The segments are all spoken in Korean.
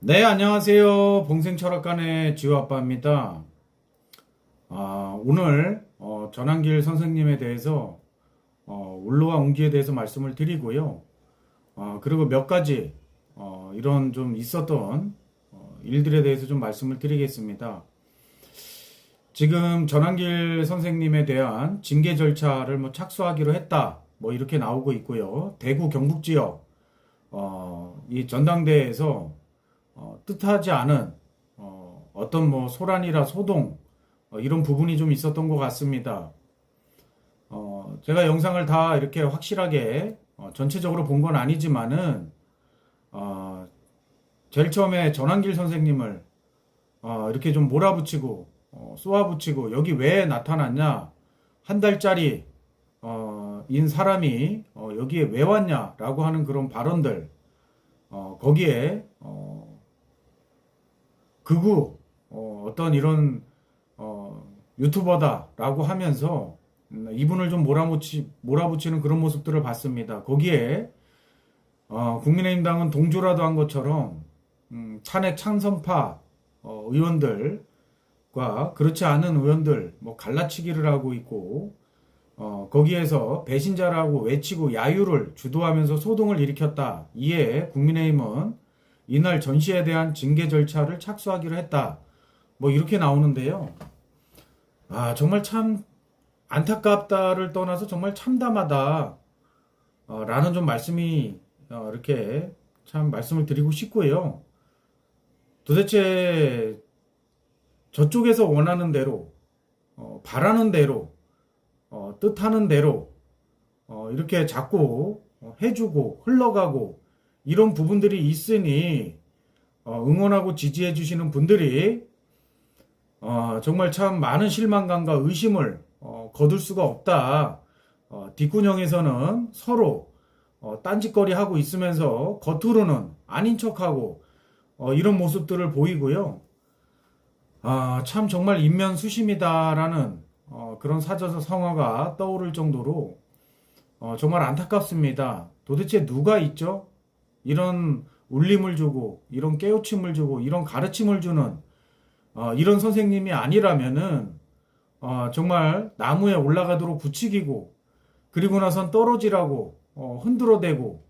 네, 안녕하세요. 봉생철학관의 지우아빠입니다. 아, 오늘 어, 전한길 선생님에 대해서 어, 울로와 웅기에 대해서 말씀을 드리고요. 어, 그리고 몇 가지 어, 이런 좀 있었던 어, 일들에 대해서 좀 말씀을 드리겠습니다. 지금 전한길 선생님에 대한 징계 절차를 뭐 착수하기로 했다. 뭐 이렇게 나오고 있고요. 대구 경북 지역 어, 이 전당대회에서 어, 뜻하지 않은 어, 어떤 뭐 소란이라 소동 어, 이런 부분이 좀 있었던 것 같습니다. 어, 제가 영상을 다 이렇게 확실하게 어, 전체적으로 본 건 아니지만은 어, 제일 처음에 전한길 선생님을 어, 이렇게 좀 몰아붙이고 어, 쏘아붙이고 여기 왜 나타났냐 한 달짜리 어, 인 사람이 어, 여기에 왜 왔냐라고 하는 그런 발언들 어, 거기에 어, 극우 어, 어떤 이런 어, 유튜버다라고 하면서 음, 이분을 좀 몰아붙이, 몰아붙이는 그런 모습들을 봤습니다. 거기에 어, 국민의힘당은 동조라도 한 것처럼 음, 찬핵 찬성파 어, 의원들과 그렇지 않은 의원들 뭐 갈라치기를 하고 있고 어, 거기에서 배신자라고 외치고 야유를 주도하면서 소동을 일으켰다. 이에 국민의힘은 이날 전시에 대한 징계 절차를 착수하기로 했다. 뭐 이렇게 나오는데요. 아, 정말 참 안타깝다를 떠나서 정말 참담하다. 어, 라는 좀 말씀이 어, 이렇게 참 말씀을 드리고 싶고요. 도대체 저쪽에서 원하는 대로, 어, 바라는 대로, 어, 뜻하는 대로, 어, 이렇게 자꾸 어, 해주고 흘러가고 이런 부분들이 있으니 어, 응원하고 지지해 주시는 분들이 어, 정말 참 많은 실망감과 의심을 어, 거둘 수가 없다. 어, 뒷구녕에서는 서로 어, 딴짓거리 하고 있으면서 겉으로는 아닌 척하고 어, 이런 모습들을 보이고요. 아, 참 정말 인면수심이다라는 어, 그런 사저서 성화가 떠오를 정도로 어, 정말 안타깝습니다. 도대체 누가 있죠? 이런 울림을 주고 이런 깨우침을 주고 이런 가르침을 주는 어, 이런 선생님이 아니라면은 어, 정말 나무에 올라가도록 부추기고 그리고 나선 떨어지라고 어, 흔들어대고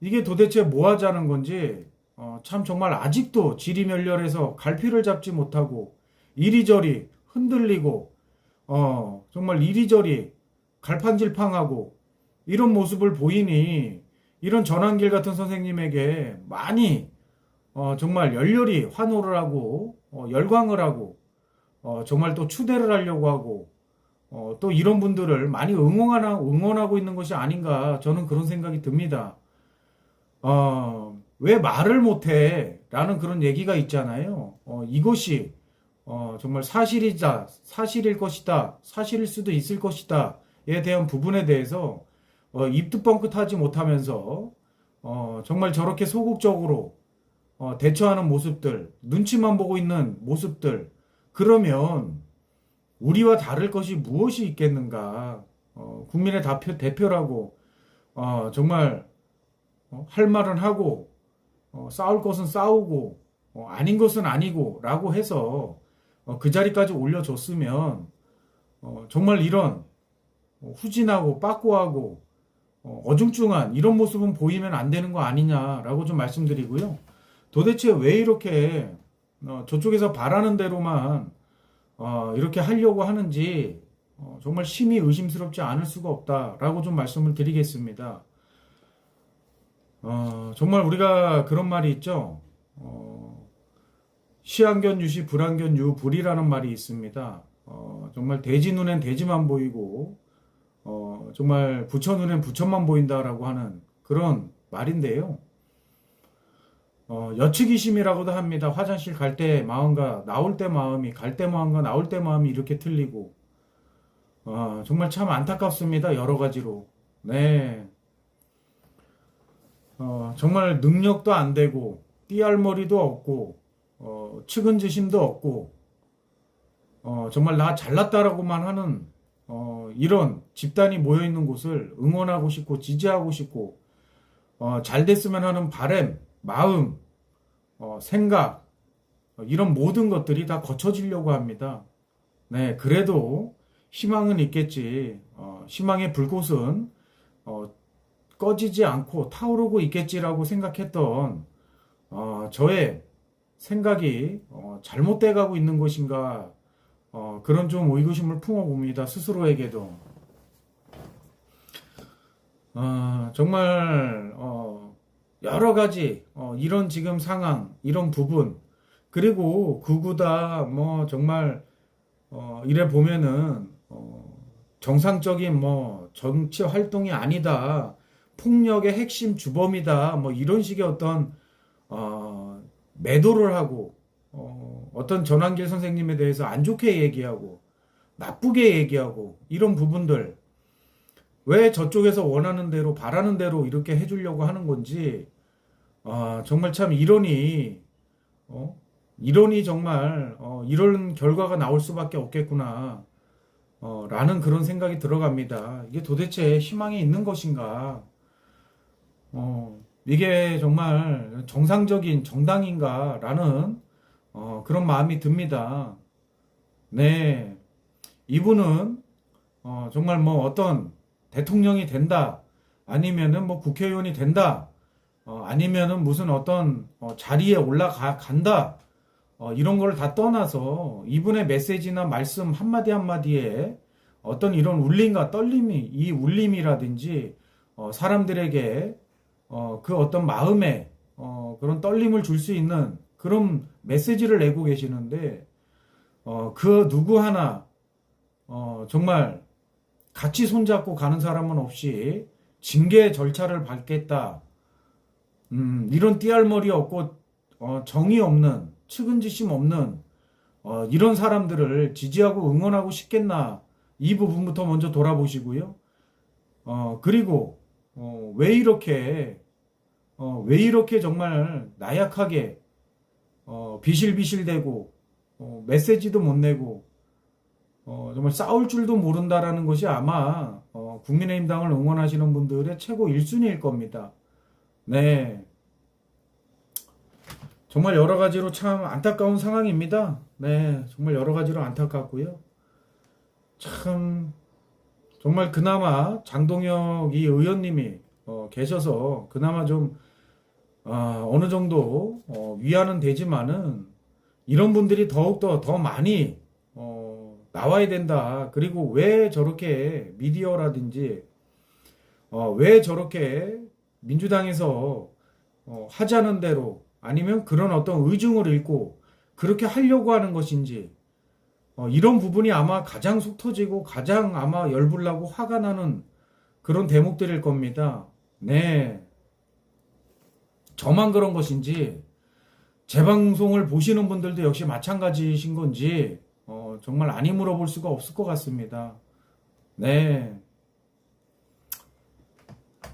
이게 도대체 뭐 하자는 건지 어, 참 정말 아직도 지리멸렬해서 갈피를 잡지 못하고 이리저리 흔들리고 어, 정말 이리저리 갈팡질팡하고 이런 모습을 보이니 이런 전환길 같은 선생님에게 많이 어, 정말 열렬히 환호를 하고 어, 열광을 하고 어, 정말 또 추대를 하려고 하고 어, 또 이런 분들을 많이 응원하나, 응원하고 있는 것이 아닌가 저는 그런 생각이 듭니다. 어, 왜 말을 못해? 라는 그런 얘기가 있잖아요. 어, 이것이 어, 정말 사실이자 사실일 것이다. 사실일 수도 있을 것이다에 대한 부분에 대해서 어, 입도 뻥끗하지 못하면서 어, 정말 저렇게 소극적으로 어, 대처하는 모습들, 눈치만 보고 있는 모습들, 그러면 우리와 다를 것이 무엇이 있겠는가? 어, 국민의 대표, 대표라고 어, 정말 어, 할 말은 하고 어, 싸울 것은 싸우고 어, 아닌 것은 아니고라고 해서 어, 그 자리까지 올려줬으면 어, 정말 이런 어, 후진하고 빠꾸하고 어, 어중중한 이런 모습은 보이면 안 되는 거 아니냐라고 좀 말씀드리고요. 도대체 왜 이렇게 어, 저쪽에서 바라는 대로만 어, 이렇게 하려고 하는지 어, 정말 심히 의심스럽지 않을 수가 없다라고 좀 말씀을 드리겠습니다. 어, 정말 우리가 그런 말이 있죠. 어, 시안견 유시 불안견 유불이라는 말이 있습니다. 어, 정말 돼지 눈엔 돼지만 보이고 어, 정말 부처 눈엔 부처만 보인다라고 하는 그런 말인데요. 어, 여치기심이라고도 합니다. 화장실 갈 때 마음과 나올 때 마음이, 갈 때 마음과 나올 때 마음이 이렇게 틀리고, 어, 정말 참 안타깝습니다. 여러 가지로. 네. 어, 정말 능력도 안 되고, 띠알머리도 없고, 어, 측은지심도 없고, 어, 정말 나 잘났다라고만 하는 어, 이런 집단이 모여 있는 곳을 응원하고 싶고 지지하고 싶고 어, 잘 됐으면 하는 바램, 마음 어, 생각, 어, 이런 모든 것들이 다 거쳐지려고 합니다. 네, 그래도 희망은 있겠지. 어, 희망의 불꽃은 어, 꺼지지 않고 타오르고 있겠지라고 생각했던 어, 저의 생각이 어, 잘못돼 가고 있는 것인가 어, 그런 좀 의구심을 품어봅니다. 스스로에게도. 어, 정말 어, 여러 가지 어, 이런 지금 상황, 이런 부분 그리고 구구다 뭐 정말 어, 이래 보면은 어, 정상적인 뭐 정치 활동이 아니다. 폭력의 핵심 주범이다. 뭐 이런 식의 어떤 어, 매도를 하고 어, 어떤 전환길 선생님에 대해서 안 좋게 얘기하고 나쁘게 얘기하고 이런 부분들 왜 저쪽에서 원하는 대로 바라는 대로 이렇게 해주려고 하는 건지 아, 정말 참 이론이 어? 이론이 정말 어, 이런 결과가 나올 수밖에 없겠구나 어, 라는 그런 생각이 들어갑니다. 이게 도대체 희망이 있는 것인가? 어, 이게 정말 정상적인 정당인가? 라는 어, 그런 마음이 듭니다. 네. 이분은 어, 정말 뭐 어떤 대통령이 된다. 아니면은 뭐 국회의원이 된다. 어, 아니면은 무슨 어떤 어, 자리에 올라가 간다. 어, 이런 걸 다 떠나서 이분의 메시지나 말씀 한마디 한마디에 어떤 이런 울림과 떨림이 이 울림이라든지 어, 사람들에게 어, 그 어떤 마음에 어, 그런 떨림을 줄 수 있는 그런 메시지를 내고 계시는데 어, 그 누구 하나 어, 정말 같이 손잡고 가는 사람은 없이 징계 절차를 밟겠다. 음, 이런 띠알머리 없고 어, 정의 없는 측은지심 없는 어, 이런 사람들을 지지하고 응원하고 싶겠나 이 부분부터 먼저 돌아보시고요. 어, 그리고 어, 왜 이렇게 어, 왜 이렇게 정말 나약하게 어, 비실비실대고 어, 메시지도 못 내고 어, 정말 싸울 줄도 모른다라는 것이 아마 어, 국민의힘당을 응원하시는 분들의 최고 1순위일 겁니다. 네. 정말 여러 가지로 참 안타까운 상황입니다. 네, 정말 여러 가지로 안타깝고요. 참 정말 그나마 장동혁 이 의원님이 어, 계셔서 그나마 좀 어, 어느 정도 어, 위안은 되지만은 이런 분들이 더욱더 더 많이 어, 나와야 된다. 그리고 왜 저렇게 미디어라든지 어, 왜 저렇게 민주당에서 어, 하자는 대로 아니면 그런 어떤 의중을 읽고 그렇게 하려고 하는 것인지 어, 이런 부분이 아마 가장 속 터지고 가장 아마 열불나고 화가 나는 그런 대목들일 겁니다. 네. 저만 그런 것인지 제 방송을 보시는 분들도 역시 마찬가지신 건지 어, 정말 아니 물어볼 수가 없을 것 같습니다. 네.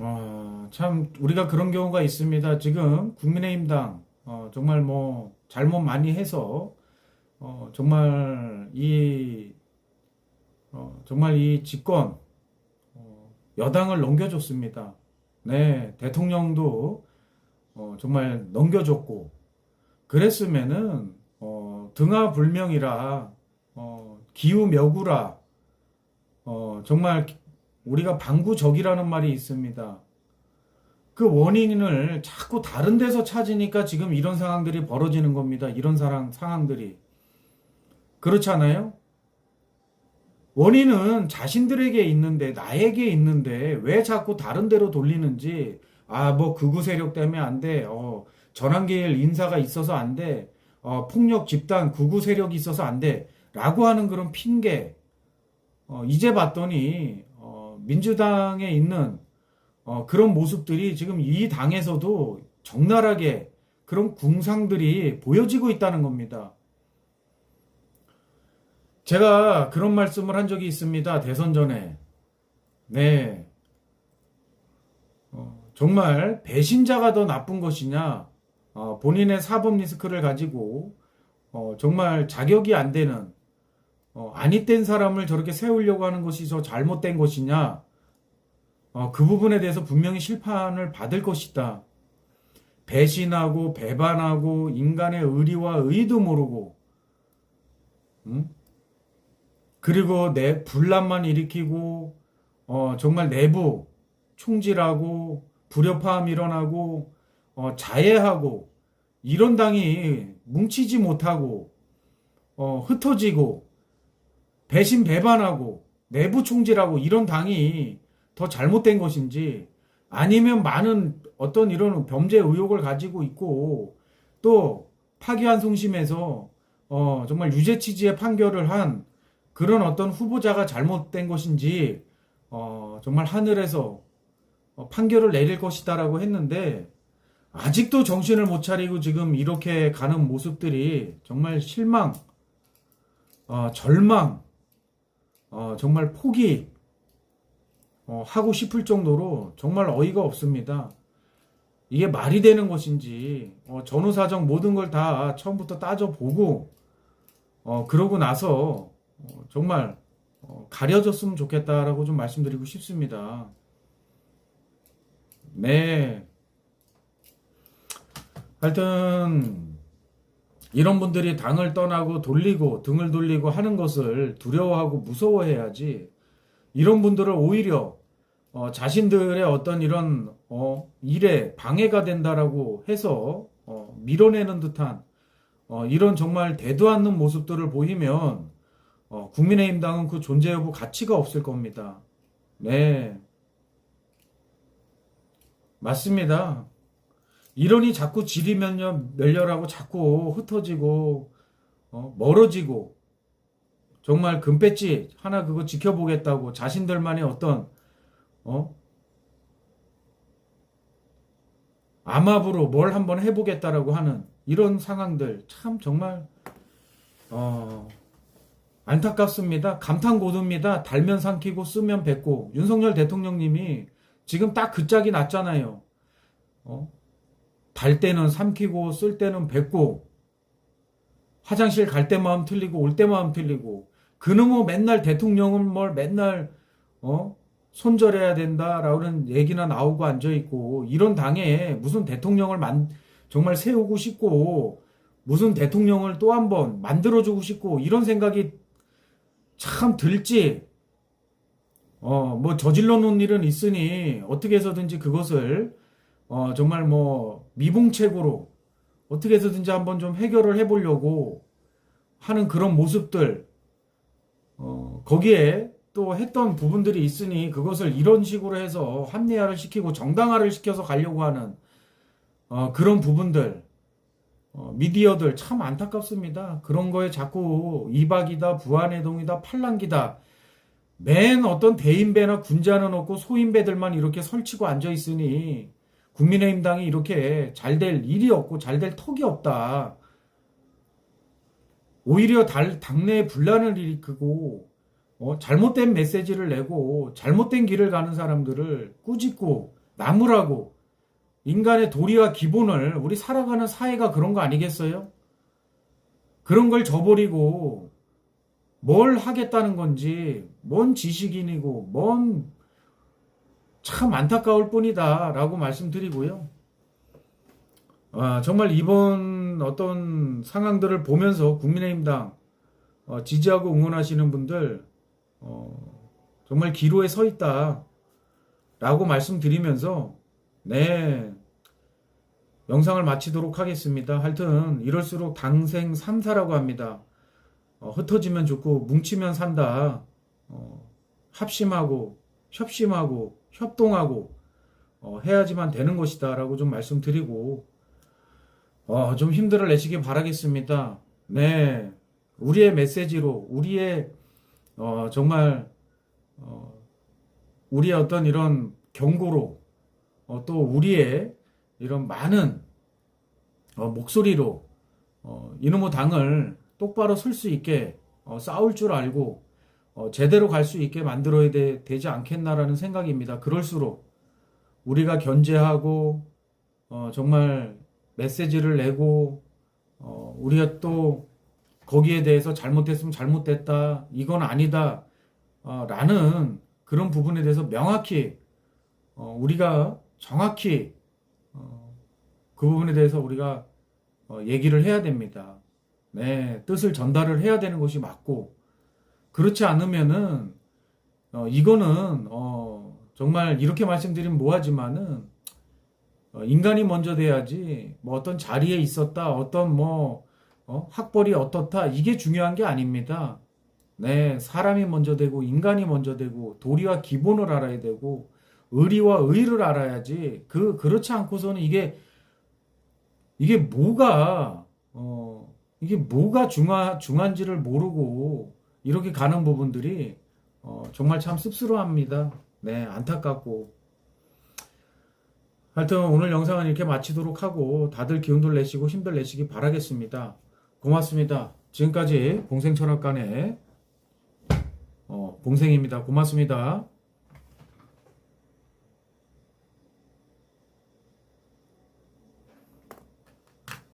와, 참 우리가 그런 경우가 있습니다. 지금 국민의힘당 어, 정말 뭐 잘못 많이 해서 어, 정말 이 어, 정말 이 집권 어, 여당을 넘겨줬습니다. 네, 대통령도 어, 정말 넘겨줬고 그랬으면은 어, 등하불명이라 어, 기우명구라 어, 정말 우리가 방구적이라는 말이 있습니다. 그 원인을 자꾸 다른 데서 찾으니까 지금 이런 상황들이 벌어지는 겁니다. 이런 사랑, 상황들이. 그렇잖아요? 원인은 자신들에게 있는데, 나에게 있는데, 왜 자꾸 다른 데로 돌리는지, 아, 뭐, 극우 세력 때문에 안 돼. 어, 전환계일 인사가 있어서 안 돼. 어, 폭력 집단, 극우 세력이 있어서 안 돼. 라고 하는 그런 핑계. 어, 이제 봤더니, 어, 민주당에 있는 어, 그런 모습들이 지금 이 당에서도 적나라하게 그런 궁상들이 보여지고 있다는 겁니다. 제가 그런 말씀을 한 적이 있습니다. 대선 전에. 네. 어, 정말 배신자가 더 나쁜 것이냐, 어, 본인의 사법 리스크를 가지고, 어, 정말 자격이 안 되는, 어, 아니된 사람을 저렇게 세우려고 하는 것이 더 잘못된 것이냐, 어, 그 부분에 대해서 분명히 심판을 받을 것이다. 배신하고 배반하고 인간의 의리와 의도 모르고 응? 그리고 내 분란만 일으키고 어, 정말 내부 총질하고 불협화음 일어나고 어, 자해하고 이런 당이 뭉치지 못하고 어, 흩어지고 배신 배반하고 내부 총질하고 이런 당이 더 잘못된 것인지 아니면 많은 어떤 이런 범죄 의혹을 가지고 있고 또 파기환송심에서 어, 정말 유죄 취지의 판결을 한 그런 어떤 후보자가 잘못된 것인지 어, 정말 하늘에서 어, 판결을 내릴 것이다라고 했는데 아직도 정신을 못 차리고 지금 이렇게 가는 모습들이 정말 실망, 어, 절망, 어, 정말 포기 어, 하고 싶을 정도로 정말 어이가 없습니다. 이게 말이 되는 것인지 어, 전후 사정 모든 걸 다 처음부터 따져보고 어, 그러고 나서 어, 정말 어, 가려졌으면 좋겠다라고 좀 말씀드리고 싶습니다. 네. 하여튼 이런 분들이 당을 떠나고 돌리고 등을 돌리고 하는 것을 두려워하고 무서워해야지 이런 분들을 오히려 어, 자신들의 어떤 이런 어, 일에 방해가 된다라고 해서 어, 밀어내는 듯한 어, 이런 정말 대도 않는 모습들을 보이면 어, 국민의힘 당은 그 존재 여부 가치가 없을 겁니다. 네. 맞습니다. 이러니 자꾸 멸렬, 멸렬하고 자꾸 흩어지고 어, 멀어지고 정말 금배지 하나 그거 지켜보겠다고 자신들만의 어떤 어 암압으로 뭘 한번 해보겠다라고 하는 이런 상황들 참 정말 어 안타깝습니다. 감탄 고도입니다. 달면 삼키고 쓰면 뱉고 윤석열 대통령님이 지금 딱 그 짝이 났잖아요. 어? 달 때는 삼키고 쓸 때는 뱉고 화장실 갈 때 마음 틀리고 올 때 마음 틀리고 그놈의 맨날 대통령은 뭘 맨날 어 손절해야 된다라는 얘기나 나오고 앉아 있고 이런 당에 무슨 대통령을 만 정말 세우고 싶고 무슨 대통령을 또 한 번 만들어주고 싶고 이런 생각이 참 들지 어 뭐 저질러 놓은 일은 있으니 어떻게 해서든지 그것을 어, 정말 뭐 미봉책으로 어떻게 해서든지 한번 좀 해결을 해보려고 하는 그런 모습들 어, 거기에 또 했던 부분들이 있으니 그것을 이런 식으로 해서 합리화를 시키고 정당화를 시켜서 가려고 하는 어, 그런 부분들 어, 미디어들 참 안타깝습니다. 그런 거에 자꾸 이박이다, 부안해동이다, 팔랑기다. 맨 어떤 대인배나 군자는 없고 소인배들만 이렇게 설치고 앉아 있으니 국민의힘 당이 이렇게 잘 될 일이 없고 잘 될 턱이 없다. 오히려 달, 당내에 분란을 일으키고 어, 잘못된 메시지를 내고 잘못된 길을 가는 사람들을 꾸짖고 나무라고 인간의 도리와 기본을 우리 살아가는 사회가 그런 거 아니겠어요? 그런 걸 저버리고 뭘 하겠다는 건지 뭔 지식인이고 뭔 참 안타까울 뿐이다 라고 말씀드리고요. 아, 정말 이번 어떤 상황들을 보면서 국민의힘당 어, 지지하고 응원하시는 분들 어, 정말 기로에 서 있다 라고 말씀드리면서 네 영상을 마치도록 하겠습니다. 하여튼 이럴수록 당생 3사라고 합니다. 어, 흩어지면 좋고 뭉치면 산다. 어, 합심하고 협심하고 협동하고 어, 해야지만 되는 것이다라고 좀 말씀드리고 어, 좀 힘들을 내시기 바라겠습니다. 네, 우리의 메시지로 우리의 어, 정말 어, 우리의 어떤 이런 경고로 어, 또 우리의 이런 많은 어, 목소리로 어, 이놈의 당을 똑바로 설 수 있게 어, 싸울 줄 알고 어, 제대로 갈 수 있게 만들어야 되, 지 않겠나라는 생각입니다. 그럴수록 우리가 견제하고 어, 정말 메시지를 내고 어, 우리가 또 거기에 대해서 잘못했으면 잘못됐다 이건 아니다 어, 라는 그런 부분에 대해서 명확히 어, 우리가 정확히 어, 그 부분에 대해서 우리가 어, 얘기를 해야 됩니다. 네, 뜻을 전달을 해야 되는 것이 맞고 그렇지 않으면은 어, 이거는 어, 정말 이렇게 말씀드리면 뭐하지만은 어, 인간이 먼저 돼야지 뭐 어떤 자리에 있었다 어떤 뭐 어, 학벌이 어떻다 이게 중요한 게 아닙니다. 네, 사람이 먼저 되고 인간이 먼저 되고 도리와 기본을 알아야 되고 의리와 의를 알아야지 그 그렇지 않고서는 이게 이게 뭐가 어 이게 뭐가 중하, 중한지를 모르고 이렇게 가는 부분들이 어, 정말 참 씁쓸합니다. 네, 안타깝고. 하여튼 오늘 영상은 이렇게 마치도록 하고 다들 기운들 내시고 힘들 내시기 바라겠습니다. 고맙습니다. 지금까지 봉생철학관의 어, 봉생입니다. 고맙습니다.